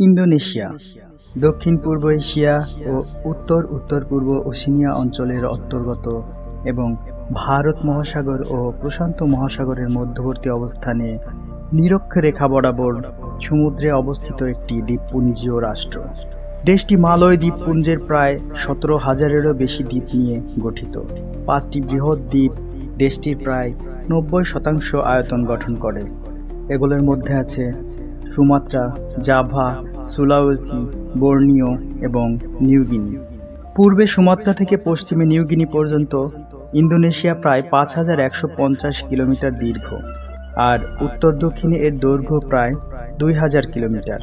Indonesia, দক্ষিণ পূর্ব Asia ও উত্তর উত্তর পূর্ব ওশেনিয়া অঞ্চলের অন্তর্গত এবং ভারত মহাসাগর ও প্রশান্ত মহাসাগরের মধ্যবর্তী অবস্থানে নিরক্ষরেখা বরাবর সমুদ্রে অবস্থিত একটি দ্বীপপুঞ্জীয় রাষ্ট্র। দেশটি মালয় দ্বীপপুঞ্জের প্রায় সতেরো হাজারেরও বেশি দ্বীপ নিয়ে গঠিত। পাঁচটি বৃহৎ দ্বীপ দেশটির প্রায় নব্বই শতাংশ আয়তন গঠন করে। এগুলোর মধ্যে আছে সুমাত্রা, জাভা সুলাওয়েসি, বর্নিও এবং নিউগিনি পূর্বে সুমাত্রা থেকে পশ্চিমে নিউগিনি পর্যন্ত ইন্দোনেশিয়া প্রায় পাঁচ হাজার একশো পঞ্চাশ কিলোমিটার দীর্ঘ আর উত্তর দক্ষিণে এর দৈর্ঘ্য প্রায় দুই হাজার কিলোমিটার।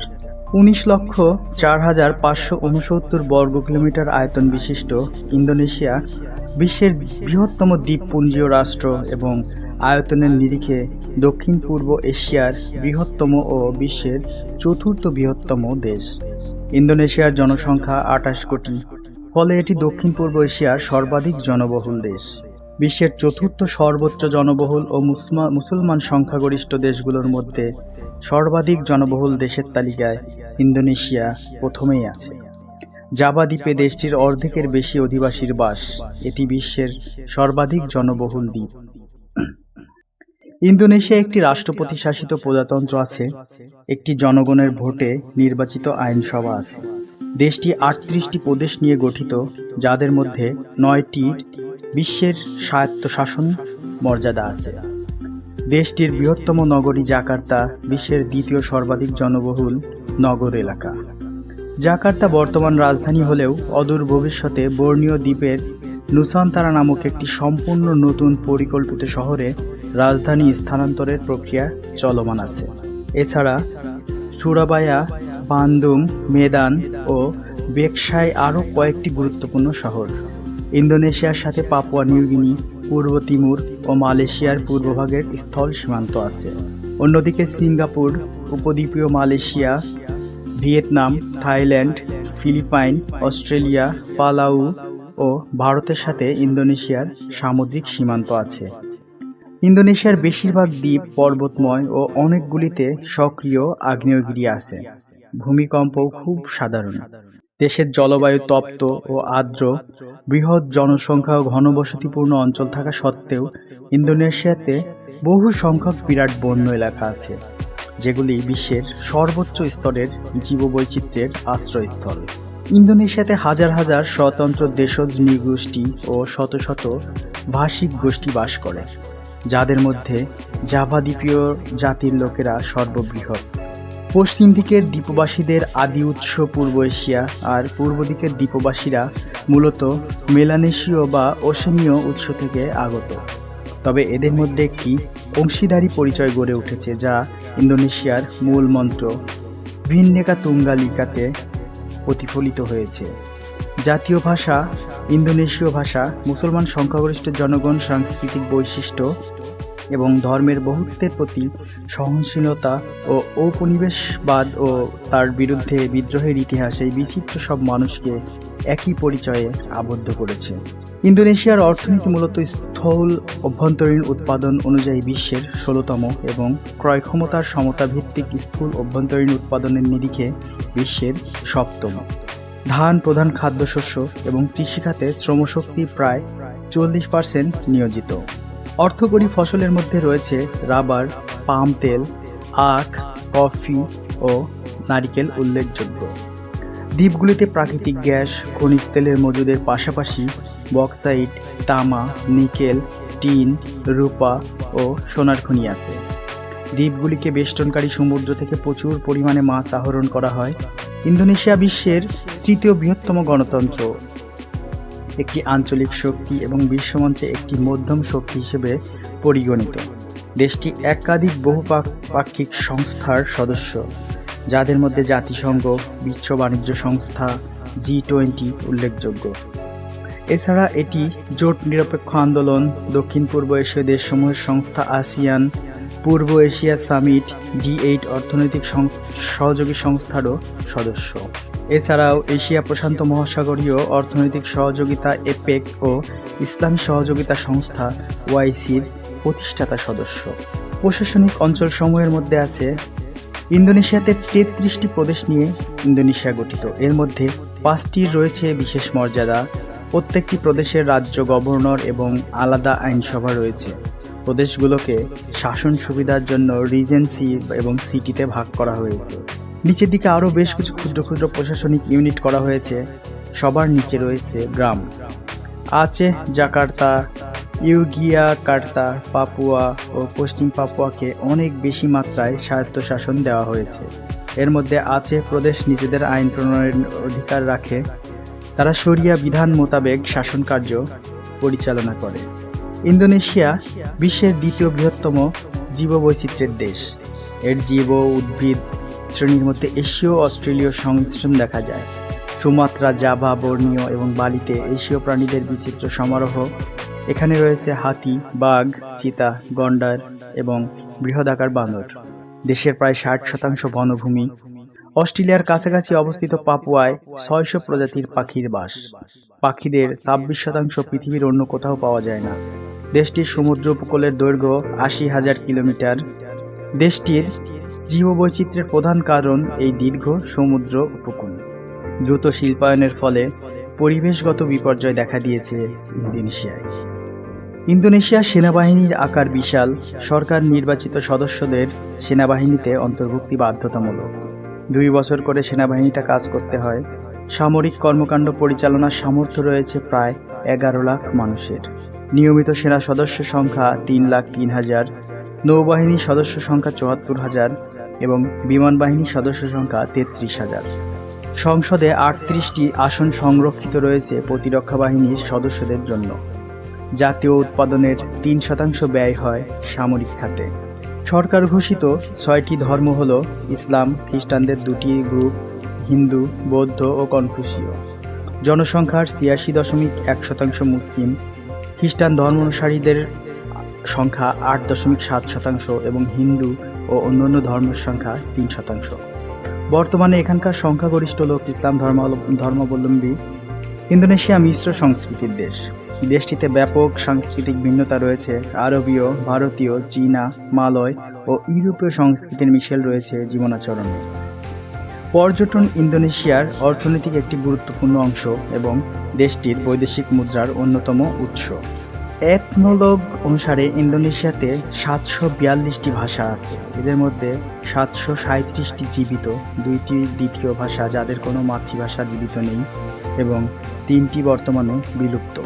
উনিশ লক্ষ চার হাজার পাঁচশো উনসত্তর বর্গ কিলোমিটার আয়তন বিশিষ্ট ইন্দোনেশিয়া বিশ্বের বৃহত্তম দ্বীপপুঞ্জীয় রাষ্ট্র এবং আয়তনের নিরিখে দক্ষিণ পূর্ব এশিয়ার বৃহত্তম ও বিশ্বের চতুর্থ বৃহত্তম দেশ। ইন্দোনেশিয়ার জনসংখ্যা আঠাশ কোটি। ফলে এটি দক্ষিণ পূর্ব এশিয়ার সর্বাধিক জনবহুল দেশ। বিশ্বের চতুর্থ সর্বোচ্চ জনবহুল ও মুসলমান সংখ্যাগরিষ্ঠ দেশগুলোর মধ্যে সর্বাধিক জনবহুল দেশের তালিকায় ইন্দোনেশিয়া প্রথমেই আছে। জাভা দ্বীপে দেশটির অর্ধেকের বেশি অধিবাসীর বাস। এটি বিশ্বের সর্বাধিক জনবহুল দ্বীপ। ইন্দোনেশিয়া একটি রাষ্ট্রপতি শাসিত প্রজাতন্ত্র আছে, একটি জনগণের ভোটে নির্বাচিত আইনসভা আছে। দেশটি আটত্রিশটি প্রদেশ নিয়ে গঠিত, যাদের মধ্যে নয়টি বিশ্বের স্বায়ত্তশাসন মর্যাদা আছে। দেশটির বৃহত্তম নগরী জাকার্তা বিশ্বের দ্বিতীয় সর্বাধিক জনবহুল নগর এলাকা। জাকার্তা বর্তমান রাজধানী হলেও অদূর ভবিষ্যতে বর্ণীয় দ্বীপের নুসান্তারা নামক একটি সম্পূর্ণ নতুন পরিকল্পিত শহরে রাজধানী স্থানান্তরের প্রক্রিয়া চলমান আছে। এছাড়া সুরাবায়া বান্দুং, মেদান ও বেকসায় আরও কয়েকটি গুরুত্বপূর্ণ শহর। ইন্দোনেশিয়ার সাথে পাপুয়া নিউগিনি পূর্ব তিমুর ও মালয়েশিয়ার পূর্বভাগের স্থল সীমান্ত আছে। অন্যদিকে Singapore, উপদ্বীপীয় Malaysia, Vietnam, Thailand, Philippine, Australia, Palau ও ভারতের সাথে ইন্দোনেশিয়ার সামুদ্রিক সীমান্ত আছে। ইন্দোনেশিয়ার বেশিরভাগ দ্বীপ, পর্বতময় ও অনেকগুলিতে সক্রিয় আগ্নেয়গিরি আছে। ভূমিকম্পও খুব সাধারণ। দেশের জলবায়ু তপ্ত ও আর্দ্র, বৃহৎ জনসংখ্যা ও ঘনবসতিপূর্ণ অঞ্চল থাকা সত্ত্বেও ইন্দোনেশিয়াতে বহু সংখ্যক বিরাট বন্য এলাকা আছে, যেগুলি বিশ্বের সর্বোচ্চ স্তরের জীববৈচিত্র্যের আশ্রয়স্থল। ইন্দোনেশিয়াতে হাজার হাজার স্বতন্ত্র দেশজ নৃগোষ্ঠী ও শত শত ভাষিক গোষ্ঠী বাস করে, যাদের মধ্যে জাভাদ্বীপীয় জাতির লোকেরা সর্ববৃহৎ। পশ্চিম দিকের দ্বীপবাসীদের আদি উৎস পূর্ব এশিয়া আর পূর্ব দিকের দ্বীপবাসীরা মূলত মেলানেশীয় বা ওশেনীয় উৎস থেকে আগত। তবে এদের মধ্যে একটি অংশীদারি পরিচয় গড়ে উঠেছে, যা ইন্দোনেশিয়ার মূল মন্ত্র ভিন্নেকা তুঙ্গালিকাতে প্রতিফলিত হয়েছে। জাতীয় ভাষা ইন্দোনেশীয় ভাষা মুসলমান সংখ্যাগরিষ্ঠ জনগণ সাংস্কৃতিক বৈশিষ্ট্য এবং ধর্মের বহুত্বের প্রতি সহনশীলতা ও ঔপনিবেশবাদ ও তার বিরুদ্ধে বিদ্রোহের ইতিহাস বিচিত্র সব মানুষকে একই পরিচয়ে আবদ্ধ করেছে। ইন্দোনেশিয়ার অর্থনীতি মূলত স্থল অভ্যন্তরীণ উৎপাদন অনুযায়ী বিশ্বের ষোলোতম এবং ক্রয় ক্ষমতার সমতা ভিত্তিক স্থূল অভ্যন্তরীণ উৎপাদনের নিরিখে বিশ্বের সপ্তম। ধান প্রধান খাদ্যশস্য এবং কৃষিখাতে শ্রমশক্তি প্রায় চল্লিশ পার্সেন্ট নিয়োজিত। অর্থকরী ফসলের মধ্যে রয়েছে রাবার, পাম তেল, আখ, কফি ও নারিকেল উল্লেখযোগ্য। দ্বীপগুলিতে প্রাকৃতিক গ্যাস, খনিজ তেলের মজুদের পাশাপাশি বক্সাইট, তামা, নিকেল, টিন, রূপা ও সোনার খনি আছে। দ্বীপগুলিকে বেষ্টনকারী সমুদ্র থেকে প্রচুর পরিমাণে মাছ আহরণ করা হয়। ইন্দোনেশিয়া বিশ্বের তৃতীয় বৃহত্তম গণতন্ত্র। একটি আঞ্চলিক শক্তি এবং বিশ্বমঞ্চে একটি মধ্যম শক্তি হিসেবে পরিগণিত। দেশটি একাধিক বহুপাক্ষিক সংস্থার সদস্য, যাদের মধ্যে জাতিসংঘ, বিশ্ব বাণিজ্য সংস্থা, জি টোয়েন্টি উল্লেখযোগ্য। এছাড়া এটি জোট নিরপেক্ষ আন্দোলন, দক্ষিণ পূর্ব এশীয় দেশসমূহের সংস্থা আসিয়ান, পূর্ব এশিয়া সামিট, ডি এইট অর্থনৈতিক সহযোগী সংস্থারও সদস্য। এছাড়াও এশিয়া প্রশান্ত মহাসাগরীয় অর্থনৈতিক সহযোগিতা এপেক ও ইসলামী সহযোগিতা সংস্থা ওয়াইসির প্রতিষ্ঠাতা সদস্য। প্রশাসনিক অঞ্চলসমূহের মধ্যে আছে ইন্দোনেশিয়াতে তেত্রিশটি প্রদেশ নিয়ে ইন্দোনেশিয়া গঠিত। এর মধ্যে পাঁচটির রয়েছে বিশেষ মর্যাদা। প্রত্যেকটি প্রদেশের রাজ্য গভর্নর এবং আলাদা আইনসভা রয়েছে। প্রদেশগুলোকে শাসন সুবিধার জন্য রিজেন্সি এবং সিটিতে ভাগ করা হয়েছে। নিচের দিকে আরও বেশ কিছু ক্ষুদ্র ক্ষুদ্র প্রশাসনিক ইউনিট করা হয়েছে। সবার নিচে রয়েছে গ্রাম। আছে জাকার্তা ইউগিয়াকার্তা পাপুয়া ও পশ্চিম পাপুয়াকে অনেক বেশি মাত্রায় স্বায়ত্তশাসন দেওয়া হয়েছে। এর মধ্যে আছে প্রদেশ নিজেদের আইন প্রণয়নের অধিকার রাখে। তারা শরিয়া বিধান মোতাবেক শাসন কার্য পরিচালনা করে। ইন্দোনেশিয়া বিশ্বের দ্বিতীয় বৃহত্তম জীববৈচিত্র্যের দেশ। এর জীব, উদ্ভিদ শ্রেণির মধ্যে এশীয় অস্ট্রেলীয় সংমিশ্রণ দেখা যায়। সুমাত্রা, জাভা, বর্ণীয় এবং বালিতে এশীয় প্রাণীদের বিচিত্র সমারোহ। এখানে রয়েছে হাতি, বাঘ, চিতা, গন্ডার এবং বৃহদাকার বানর। দেশের প্রায় ষাট শতাংশ বনভূমি। অস্ট্রেলিয়ার কাছাকাছি অবস্থিত পাপুয়ায় ছয়শো প্রজাতির পাখির বাস। পাখিদের ছাব্বিশ শতাংশ পৃথিবীর অন্য কোথাও পাওয়া যায় না। দেশটির সমুদ্র উপকূলের দৈর্ঘ্য আশি হাজার কিলোমিটার। দেশটির জীববৈচিত্র্যের প্রধান কারণ এই দীর্ঘ সমুদ্র উপকূল। দ্রুত শিল্পায়নের ফলে পরিবেশগত বিপর্যয় দেখা দিয়েছে ইন্দোনেশিয়ায়। ইন্দোনেশিয়ার সেনাবাহিনীর আকার বিশাল, সরকার নির্বাচিত সদস্যদের সেনাবাহিনীতে অন্তর্ভুক্তি বাধ্যতামূলক। দুই বছর করে সেনাবাহিনীটা কাজ করতে হয়। সামরিক কর্মকাণ্ড পরিচালনার সামর্থ্য রয়েছে প্রায় এগারো লাখ মানুষের। নিয়মিত সেনা সদস্য সংখ্যা তিন লাখ তিন হাজার। নৌবাহিনী সদস্য সংখ্যা চুয়াত্তর হাজার। এবং বিমান বাহিনী সদস্য সংখ্যা তেত্রিশ হাজার। সংসদে আটত্রিশটি আসন সংরক্ষিত রয়েছে প্রতিরক্ষা বাহিনীর সদস্যদের জন্য। জাতীয় উৎপাদনের তিন শতাংশ ব্যয় হয় সামরিক খাতে। সরকার ঘোষিত ছয়টি ধর্ম হল ইসলাম, খ্রিস্টানদের দুটি গ্রুপ, হিন্দু, বৌদ্ধ ও কনফুসীয়। জনসংখ্যার ছিয়াশি দশমিক এক শতাংশ মুসলিম। খ্রিস্টান ধর্ম অনুসারীদের সংখ্যা আট দশমিক সাত শতাংশ এবং হিন্দু ও অন্যান্য ধর্মের সংখ্যা তিন শতাংশ। বর্তমানে এখানকার সংখ্যাগরিষ্ঠ লোক ইসলাম ধর্ম ধর্মাবলম্বী ইন্দোনেশিয়া মিশ্র সংস্কৃতির দেশ। দেশটিতে ব্যাপক সাংস্কৃতিক ভিন্নতা রয়েছে। আরবীয়, ভারতীয়, চীনা, মালয় ও ইউরোপীয় সংস্কৃতির মিশেল রয়েছে জীবনাচরণে। পর্যটন ইন্দোনেশিয়ার অর্থনৈতিক একটি গুরুত্বপূর্ণ অংশ এবং দেশটির বৈদেশিক মুদ্রার অন্যতম উৎস। এথনোলগ অনুসারে ইন্দোনেশিয়াতে সাতশো বিয়াল্লিশটি ভাষা আছে। এদের মধ্যে সাতশো সাঁত্রিশটি জীবিত, দুইটি দ্বিতীয় ভাষা যাদের কোনো মাতৃভাষা জীবিত নেই, এবং তিনটি বর্তমানে বিলুপ্ত।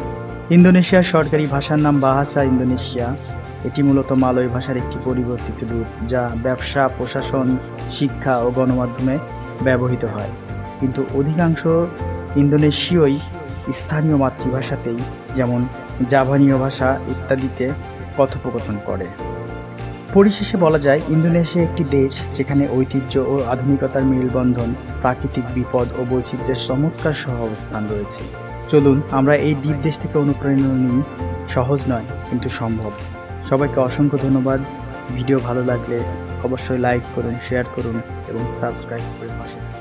ইন্দোনেশিয়ার সরকারি ভাষার নাম বাহাসা ইন্দোনেশিয়া। এটি মূলত মালয় ভাষার একটি পরিবর্তিত রূপ, যা ব্যবসা, প্রশাসন, শিক্ষা ও গণমাধ্যমে ব্যবহৃত হয়। কিন্তু অধিকাংশ ইন্দোনেশীয়ই স্থানীয় মাতৃভাষাতেই, যেমন জাভানীয় ভাষা ইত্যাদিতে কথোপকথন করে। পরিশেষে বলা যায়, ইন্দোনেশিয়া একটি দেশ যেখানে ঐতিহ্য ও আধুনিকতার মেলবন্ধন, প্রাকৃতিক বিপদ ও বৈচিত্র্যের চমৎকার সহ অবস্থান রয়েছে। চলুন, আমরা এই দ্বীপ দেশ থেকে অনুপ্রেরণা নিই। সহজ নয়, কিন্তু সম্ভব। সবাইকে অসংখ্য ধন্যবাদ। ভিডিও ভালো লাগলে অবশ্যই লাইক করুন, শেয়ার করুন এবং সাবস্ক্রাইব করে পাশে।